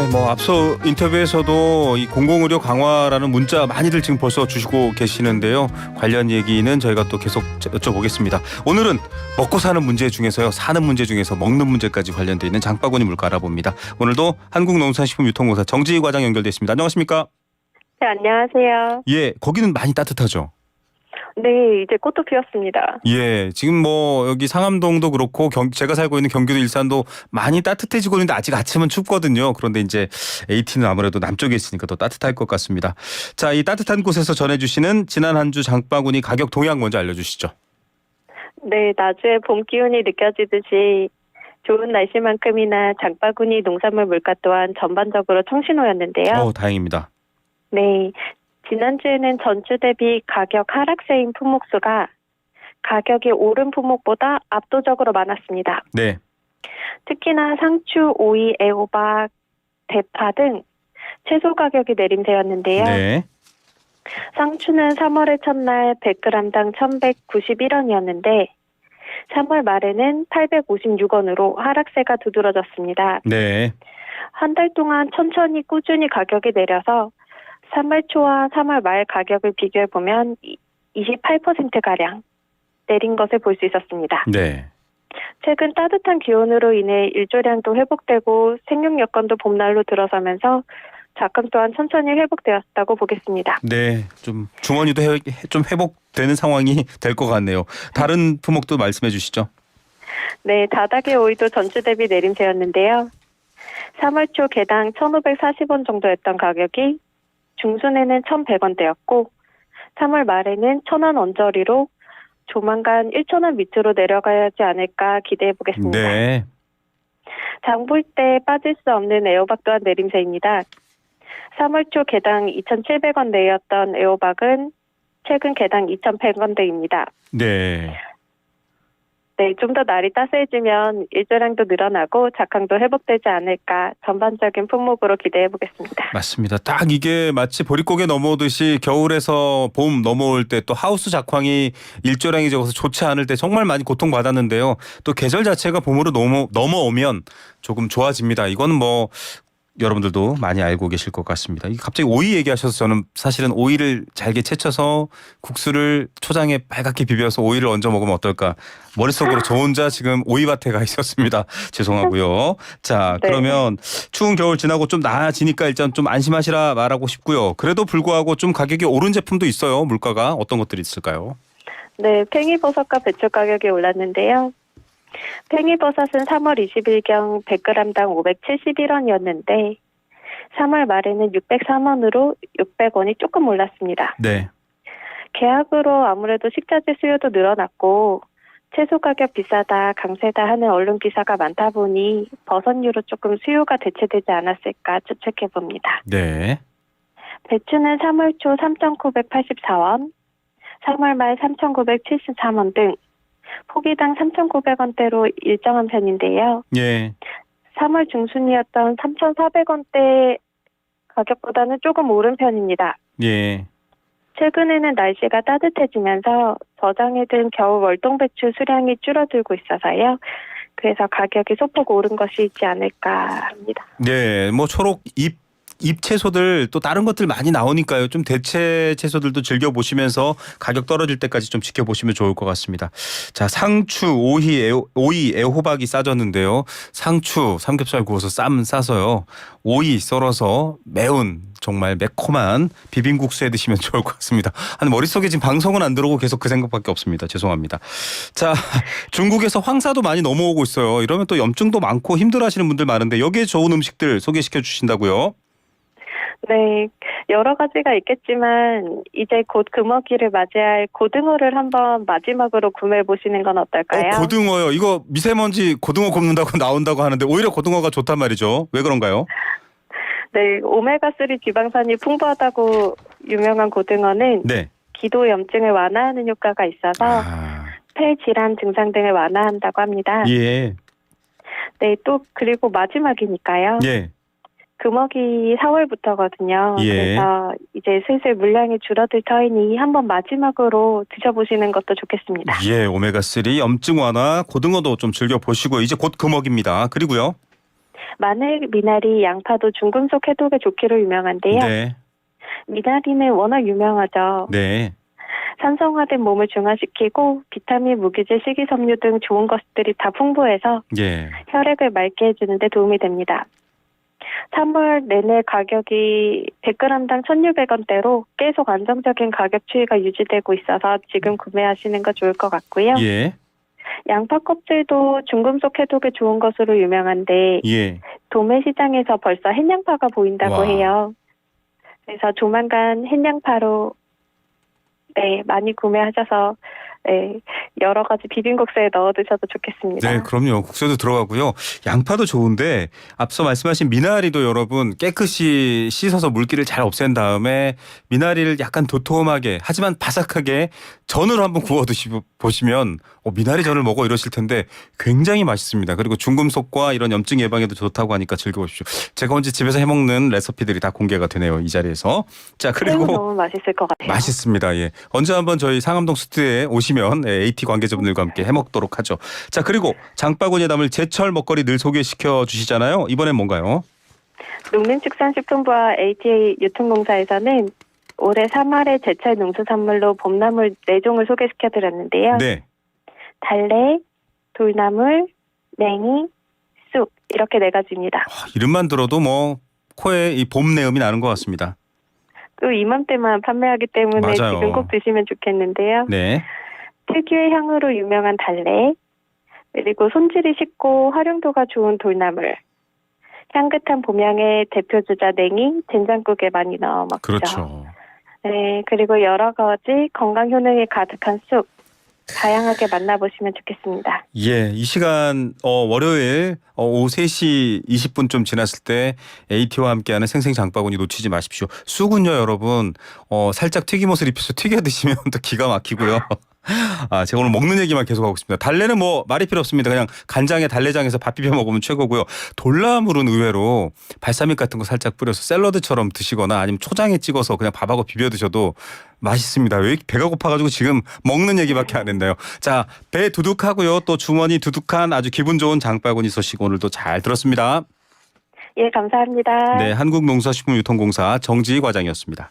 네, 뭐 앞서 인터뷰에서도 이 공공의료 강화라는 문자 많이들 지금 벌써 주시고 계시는데요. 관련 얘기는 저희가 또 계속 여쭤보겠습니다. 오늘은 먹고 사는 문제 중에서요, 사는 문제 중에서 먹는 문제까지 관련돼 있는 장바구니 물가 알아봅니다. 오늘도 한국농산식품유통공사 정지희 과장 연결돼 있습니다. 안녕하십니까? 네, 안녕하세요. 예, 거기는 많이 따뜻하죠. 네, 이제 꽃도 피었습니다. 예, 지금 뭐 여기 상암동도 그렇고 경, 제가 살고 있는 경기도 일산도 많이 따뜻해지고 있는데 아직 아침은 춥거든요. 그런데 이제 AT는 아무래도 남쪽에 있으니까 더 따뜻할 것 같습니다. 자, 이 따뜻한 곳에서 전해주시는 지난 한 주 장바구니 가격 동향 먼저 알려주시죠. 네, 나주에 봄 기운이 느껴지듯이 좋은 날씨만큼이나 장바구니 농산물 물가 또한 전반적으로 청신호였는데요. 어, 다행입니다. 네, 지난주에는 전주 대비 가격 하락세인 품목수가 가격이 오른 품목보다 압도적으로 많았습니다. 네, 특히나 상추, 오이, 애호박, 대파 등 채소 가격이 내림세였는데요. 네, 상추는 3월의 첫날 100g당 1,191원이었는데 3월 말에는 856원으로 하락세가 두드러졌습니다. 네, 한 달 동안 천천히 꾸준히 가격이 내려서 3월 초와 3월 말 가격을 비교해 보면 28%가량 내린 것을 볼 수 있었습니다. 네. 최근 따뜻한 기온으로 인해 일조량도 회복되고 생육 여건도 봄날로 들어서면서 자금 또한 천천히 회복되었다고 보겠습니다. 네, 좀 주머니도 해, 좀 회복되는 상황이 될 것 같네요. 다른 품목도 말씀해 주시죠. 네, 다닥의 오이도 전주 대비 내림세였는데요. 3월 초 개당 1,540원 정도였던 가격이 중순에는 1,100원대였고 3월 말에는 1,000원 언저리로 조만간 1,000원 밑으로 내려가야 하지 않을까 기대해 보겠습니다. 네, 장볼 때 빠질 수 없는 애호박 또한 내림세입니다. 3월 초 개당 2,700원 내였던 애호박은 최근 개당 2,100원대입니다. 네. 네, 좀 더 날이 따스해지면 일조량도 늘어나고 작황도 회복되지 않을까 전반적인 품목으로 기대해 보겠습니다. 맞습니다. 딱 이게 마치 보릿고개 넘어오듯이 겨울에서 봄 넘어올 때 또 하우스 작황이 일조량이 적어서 좋지 않을 때 정말 많이 고통받았는데요. 또 계절 자체가 봄으로 넘어, 넘어오면 조금 좋아집니다. 이거는 뭐 여러분들도 많이 알고 계실 것 같습니다. 갑자기 오이 얘기하셔서 저는 사실은 오이를 잘게 채쳐서 국수를 초장에 빨갛게 비벼서 오이를 얹어 먹으면 어떨까 머릿속으로 저 혼자 지금 오이밭에 가 있었습니다. 죄송하고요. 자 네. 그러면 추운 겨울 지나고 좀 나아지니까 일단 좀 안심하시라 말하고 싶고요. 그래도 불구하고 좀 가격이 오른 제품도 있어요. 물가가 어떤 것들이 있을까요? 네, 팽이버섯과 배추 가격이 올랐는데요. 팽이버섯은 3월 20일경 100g당 571원이었는데 3월 말에는 603원으로 600원이 조금 올랐습니다. 네. 계약으로 아무래도 식자재 수요도 늘어났고 채소 가격 비싸다, 강세다 하는 언론 기사가 많다 보니 버섯류로 조금 수요가 대체되지 않았을까 추측해 봅니다. 네. 배추는 3월 초 3,984원, 3월 말 3,973원 등 포기당 3,900원대로 일정한 편인데요. 예. 3월 중순이었던 3,400원대 가격보다는 조금 오른 편입니다. 예. 최근에는 날씨가 따뜻해지면서 저장해 둔 겨울 월동 배추 수량이 줄어들고 있어서요. 그래서 가격이 소폭 오른 것이 있지 않을까 합니다. 네, 뭐 초록 잎, 잎 채소들 또 다른 것들 많이 나오니까요. 좀 대체 채소들도 즐겨 보시면서 가격 떨어질 때까지 좀 지켜보시면 좋을 것 같습니다. 자, 상추, 오이, 애, 오이, 애호박이 싸졌는데요. 상추 삼겹살 구워서 쌈 싸서요. 오이 썰어서 매운 정말 매콤한 비빔국수에 드시면 좋을 것 같습니다. 아니 머릿속에 지금 방송은 안 들어오고 계속 그 생각밖에 없습니다. 죄송합니다. 자, 중국에서 황사도 많이 넘어오고 있어요. 이러면 또 염증도 많고 힘들어 하시는 분들 많은데 여기에 좋은 음식들 소개시켜 주신다고요? 네, 여러 가지가 있겠지만 이제 곧 금어기를 맞이할 고등어를 한번 마지막으로 구매해 보시는 건 어떨까요? 어, 고등어요. 이거 미세먼지 고등어 굽는다고 나온다고 하는데 오히려 고등어가 좋단 말이죠. 왜 그런가요? 네, 오메가3 지방산이 풍부하다고 유명한 고등어는 네. 기도 염증을 완화하는 효과가 있어서 아, 폐 질환 증상 등을 완화한다고 합니다. 예. 네, 또 그리고 마지막이니까요. 예. 금어기 4월부터거든요. 예. 그래서 이제 슬슬 물량이 줄어들 터이니 한번 마지막으로 드셔보시는 것도 좋겠습니다. 예, 오메가3 염증 완화 고등어도 좀 즐겨 보시고 이제 곧 금어기입니다. 그리고요. 마늘, 미나리, 양파도 중금속 해독에 좋기로 유명한데요. 네. 미나리는 워낙 유명하죠. 네. 산성화된 몸을 중화시키고 비타민, 무기질, 식이섬유 등 좋은 것들이 다 풍부해서 예. 혈액을 맑게 해주는 데 도움이 됩니다. 3월 내내 가격이 100g당 1,600원대로 계속 안정적인 가격 추이가 유지되고 있어서 지금 구매하시는 거 좋을 것 같고요. 예. 양파 껍질도 중금속 해독에 좋은 것으로 유명한데 예. 도매 시장에서 벌써 햇양파가 보인다고 와. 해요. 그래서 조만간 햇양파로 네 많이 구매하셔서 네 여러 가지 비빔국수에 넣어 드셔도 좋겠습니다. 네, 그럼요. 국수도 들어가고요. 양파도 좋은데 앞서 말씀하신 미나리도 여러분 깨끗이 씻어서 물기를 잘 없앤 다음에 미나리를 약간 도톰하게 하지만 바삭하게 전으로 한번 구워 드시 보시면 어, 미나리 전을 먹어 이러실 텐데 굉장히 맛있습니다. 그리고 중금속과 이런 염증 예방에도 좋다고 하니까 즐겨보십시오. 제가 언제 집에서 해 먹는 레시피들이 다 공개가 되네요. 이 자리에서. 자, 그리고 너무 맛있을 것 같아요. 맛있습니다. 예. 언제 한번 저희 상암동 스튜디오에 오시 면 예, AT 관계자분들과 함께 해먹도록 하죠. 자 그리고 장바구니에 담을 제철 먹거리 늘 소개시켜 주시잖아요. 이번엔 뭔가요? 농림축산식품부와 ATA 유통공사에서는 올해 3월에 제철 농수산물로 봄나물 4종을 소개시켜드렸는데요. 네. 달래, 돌나물, 냉이, 쑥 이렇게 네 가지입니다. 아, 이름만 들어도 뭐 코에 이 봄 내음이 나는 것 같습니다. 또 이맘때만 판매하기 때문에 맞아요. 지금 꼭 드시면 좋겠는데요. 네. 특유의 향으로 유명한 달래, 그리고 손질이 쉽고 활용도가 좋은 돌나물, 향긋한 봄향의 대표 주자 냉이, 된장국에 많이 넣어 먹죠. 그렇죠. 네, 그리고 여러 가지 건강 효능이 가득한 쑥 다양하게 만나보시면 좋겠습니다. 예, 이 시간 어, 월요일 어, 오후 3시 20분 좀 지났을 때 AT와 함께하는 생생 장바구니 놓치지 마십시오. 쑥은요, 여러분 어, 살짝 튀김옷을 입혀서 튀겨 드시면 또 기가 막히고요. 아, 제가 오늘 먹는 얘기만 계속하고 있습니다. 달래는 뭐 말이 필요 없습니다. 그냥 간장에 달래장에서 밥 비벼 먹으면 최고고요. 돌나물은 의외로 발사믹 같은 거 살짝 뿌려서 샐러드처럼 드시거나 아니면 초장에 찍어서 그냥 밥하고 비벼 드셔도 맛있습니다. 왜 이렇게 배가 고파가지고 지금 먹는 얘기밖에 안 했나요? 자, 배 두둑하고요. 또 주머니 두둑한 아주 기분 좋은 장바구니 소식 오늘도 잘 들었습니다. 예, 감사합니다. 네, 한국농사식품유통공사 정지희 과장이었습니다.